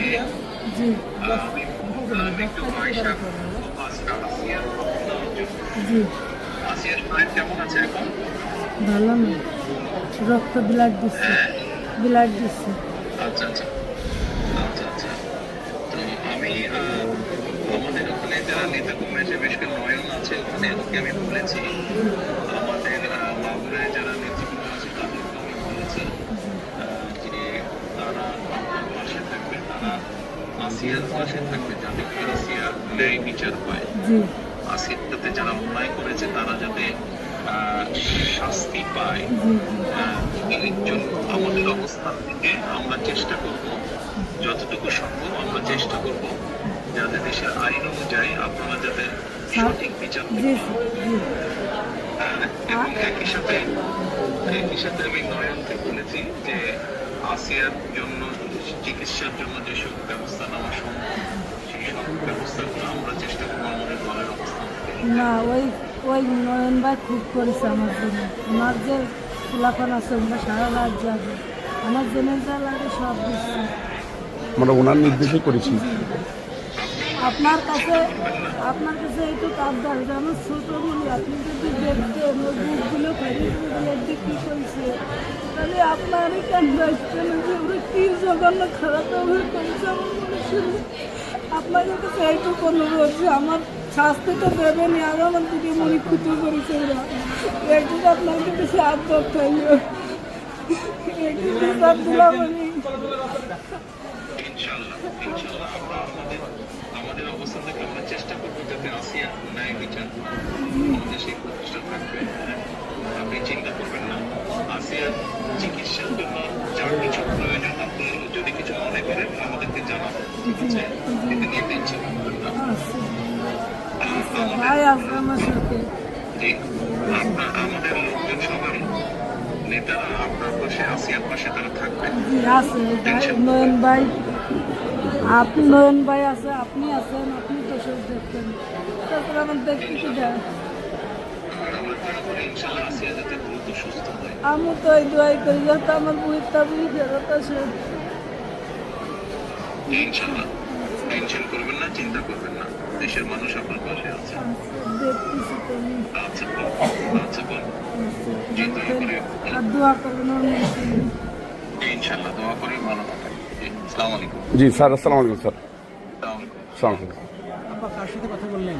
জি। জি আছে ভালো না রক্ত ব্লাড দিচ্ছে ব্লাড দিচ্ছে আচ্ছা আচ্ছা আচ্ছা আচ্ছা তো আমি আমাদের ওখানে যারা নেতা কংগ্রেসের বেশ নয়ন আছে ওখানে আমি বলেছি আসিয়ার পাশে থাকবে যাতে করে ন্যায় বিচার পায় জি। যারা অন্যায় করেছে তারা যাতে শাস্তি পায়। জি জন্য আমাদের অবস্থান থেকে আমরা চেষ্টা করব যতটুকু সম্ভব আমরা চেষ্টা করব যাতে দেশের আইন অনুযায়ী আপনারা যাতে সঠিক বিচার হ্যাঁ, এবং একই সাথে একই সাথে আমি নয়নকে বলেছি যে আসিয়ার জন্য চিকিৎসার জন্য যেসব ব্যবস্থা নেওয়া সম্ভব সেই সব ব্যবস্থাগুলো আমরা চেষ্টা করব আমাদের দলের অবস্থান না ওই ওই নয়ন ভাই খুব করেছে আমার জন্য। আমার যে ফুলাফান আছে ওগুলো সারা রাত যাবে আমার জন্য যা লাগে সব দিচ্ছে। আমরা ওনার নির্দেশে করেছি। আপনার কাছে আপনার কাছে একটু কাবদার যে আমার ছোট বলি আপনি যদি দেখতেন ওই বুকগুলো ফেরিগুলো বিক্রি করছে, তাহলে আপনারই কেন দায়িত্ব না যে ওরা কি জঘন্য খারাপ করেছে? আমার মনে আপনাদের কাছে এইটুকু অনুরোধ যে আমার শাস্তি তো দেবেনি আর আমার দিকে মনে ক্ষতি করেছে ওরা। একটু আপনার কাছে আবদার থাকল একটু দিলাম আমি ইনশাআল্লাহ ইনশাআল্লাহ আমরা আমাদের আমাদের অবস্থান থেকে আমরা চেষ্টা করব যাতে আসিয়া ন্যায় বিচার আমাদের সেই প্রচেষ্টা থাকবে। আপনি চিন্তা করবেন না। আসিয়ার চিকিৎসার জন্য যার কিছু প্রয়োজন আপনি যদি কিছু মনে করেন আমাদেরকে জানাবেন ঠিক আছে এতে নিয়ে টেনশন করবেন না। আমাদের লোকজন সবাই নেতারা আপনার পাশে আসিয়ার পাশে তারা থাকবে। জি আছে ভাই নয়ন ভাই আপনি নয়ন ভাই আছে আপনি আছেন আপনি তো সব দেখতেন তারপর আমার দেখতে কি দোয়া। আমি তো এই দোয়াই করি যাতে আমার বুড়িটা বুড়ি ফেরত আসে। টেনশন করবেন না চিন্তা করবেন না। দেশের মানুষ আপনার পাশে আছে। আচ্ছা আচ্ছা করে। আর দোয়া করবেন। ইনশাআল্লাহ দোয়া করে ভালো থাকেন। জি আসসালামু আলাইকুম। জি স্যার আসসালামু আলাইকুম স্যার। আসসালামু আলাইকুম। কথা বললেন?